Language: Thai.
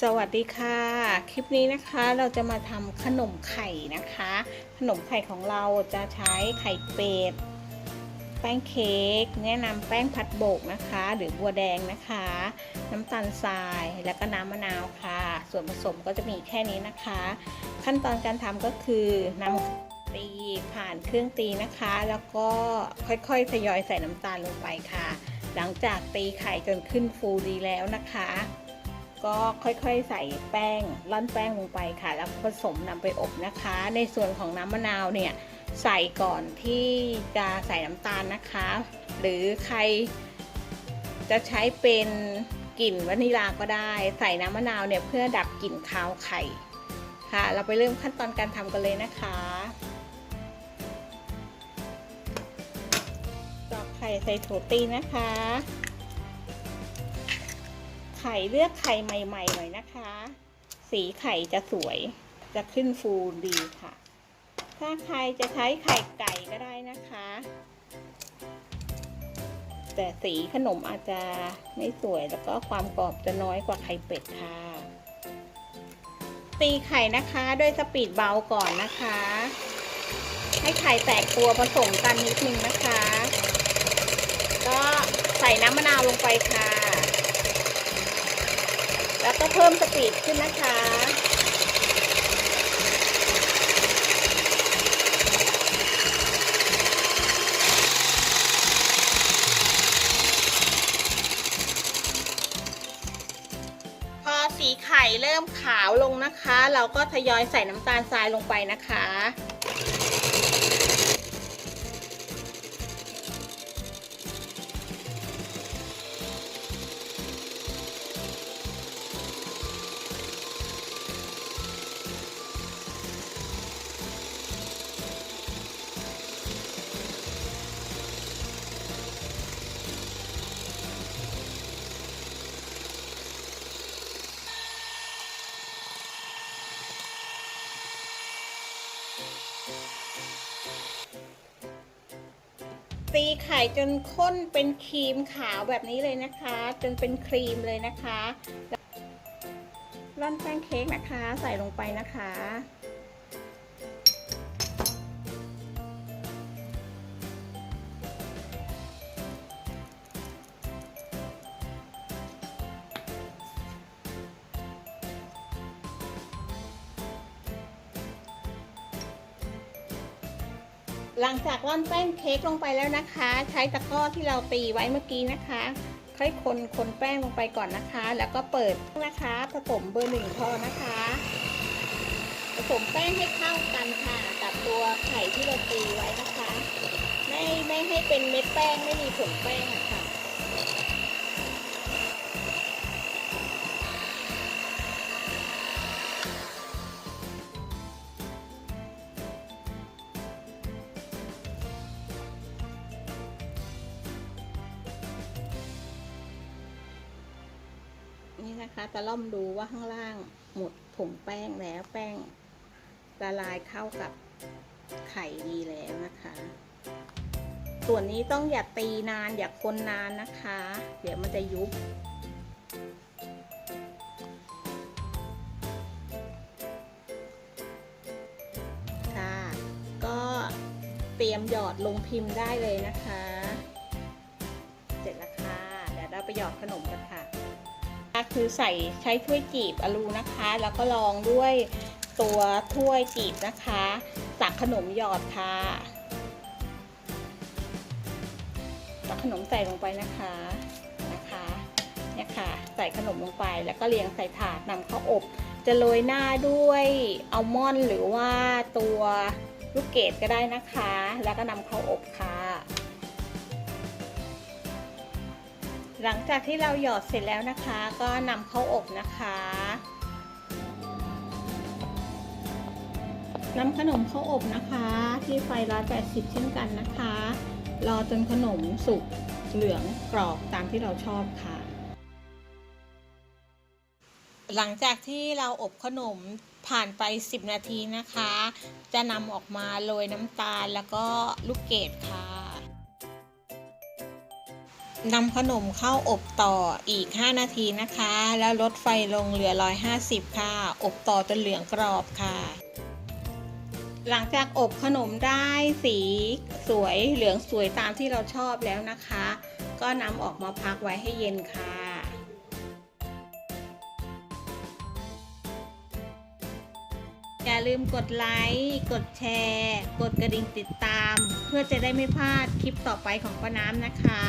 สวัสดีค่ะ คลิปนี้นะคะเราจะมาทำขนมไข่นะคะ ขนมไข่ของเราจะใช้ไข่เป็ดแป้งเค้กแนะนำแป้งพัดโบกนะคะ หรือบัวแดงนะคะ น้ำตาลทรายแล้วก็น้ำมะนาวค่ะ ส่วนผสมก็จะมีแค่นี้นะคะ ขั้นตอนการทำก็คือนำตีผ่านเครื่องตีนะคะ แล้วก็ค่อยๆทยอยใส่น้ำตาลลงไปค่ะ หลังจากตีไข่จนขึ้นฟูดีแล้วนะคะ ก็ค่อยๆใส่แป้งร่อนแป้งลงไปค่ะ แล้วผสมนำไปอบนะคะ ในส่วนของน้ำมะนาวเนี่ยใส่ก่อนที่จะใส่น้ำตาลนะคะ หรือใครจะใช้เป็นกลิ่นวานิลาก็ได้ ใส่น้ำมะนาวเนี่ยเพื่อดับกลิ่นคาวไข่ค่ะ เราไปเริ่มขั้นตอนการทำกันเลยนะคะตอกไข่ใส่โถตีนะคะ ไข่เลือกไข่ใหม่ๆหน่อยนะคะ สีไข่จะสวย จะขึ้นฟูดีค่ะ ถ้าใครจะใช้ไข่ไก่ก็ได้นะคะ แต่สีขนมอาจจะไม่สวยแล้วก็ความกรอบจะน้อยกว่าไข่เป็ดค่ะ ตีไข่นะคะด้วยสปีดเบาก่อนนะคะ ให้ไข่แตกตัวผสมกันนิดนึงนะคะ ก็ใส่น้ำมะนาวลงไปค่ะ แล้วก็เพิ่มสปีดขึ้นนะคะพอสีไข่เริ่มขาวลงนะคะ เราก็ทยอยใส่น้ำตาลทรายลงไปนะคะ ตีไข่จนข้นเป็นครีมขาวแบบนี้เลยนะคะ จนเป็นครีมเลยนะคะร่อนแป้งเค้กนะคะ ใส่ลงไปนะคะ หลังจากร่อนแป้งเค้กลงไปแล้วนะคะ ใช้ตะกร้อที่เราตีไว้เมื่อกี้นะคะค่อยคนคนแป้งลงไปก่อนนะคะ แล้วก็เปิดนะคะผสมเบอร์หนึ่งพอนะคะผสมแป้งให้เข้ากันค่ะ กับตัวไข่ที่เราตีไว้นะคะ ไม่ไม่ให้เป็นเม็ดแป้งไม่มีผงแป้งอะค่ะ นะคะตะล่อมดูว่าข้างล่างหมดผงแป้งแล้วแป้งละลายเข้ากับไข่ดีแล้วนะคะ ส่วนนี้ต้องอย่าตีนานอย่าคนนานนะคะ เดี๋ยวมันจะยุบค่ะก็เตรียมหยอดลงพิมพ์ได้เลยนะคะ เสร็จแล้วค่ะ เดี๋ยวเราไปหยอดขนมกันค่ะ คือใส่ใช้ถ้วยจีบอลูนะคะ แล้วก็รองด้วยตัวถ้วยจีบนะคะตักขนมหยอดค่ะตักขนมใส่ลงไปนะคะนะคะเนี่ยค่ะใส่ขนมลงไปแล้วก็เรียงใส่ถาดนำเข้าอบ จะโรยหน้าด้วยอัลมอนด์หรือว่าตัวลูกเกดก็ได้นะคะ แล้วก็นำเข้าอบค่ะ หลังจากที่เราหยอดเสร็จแล้วนะคะ ก็นำเข้าอบนะคะนำขนมเข้าอบนะคะ ที่ไฟ180เช่นกันนะคะ รอจนขนมสุกเหลืองกรอบตามที่เราชอบค่ะ หลังจากที่เราอบขนมผ่านไป 10 นาทีนะคะ จะนำออกมาโรยน้ำตาลแล้วก็ลูกเกดค่ะ นำขนมเข้าอบต่ออีก 5 นาทีนะคะ แล้วลดไฟลงเหลือ 150 ค่ะ อบต่อจนเหลืองกรอบค่ะ หลังจากอบขนมได้สีสวยเหลืองสวยตามที่เราชอบแล้วนะคะ ก็นำออกมาพักไว้ให้เย็นค่ะอย่าลืมกดไลค์ กดแชร์ กดกระดิ่งติดตาม เพื่อจะได้ไม่พลาดคลิปต่อไปของป้าน้ำนะคะ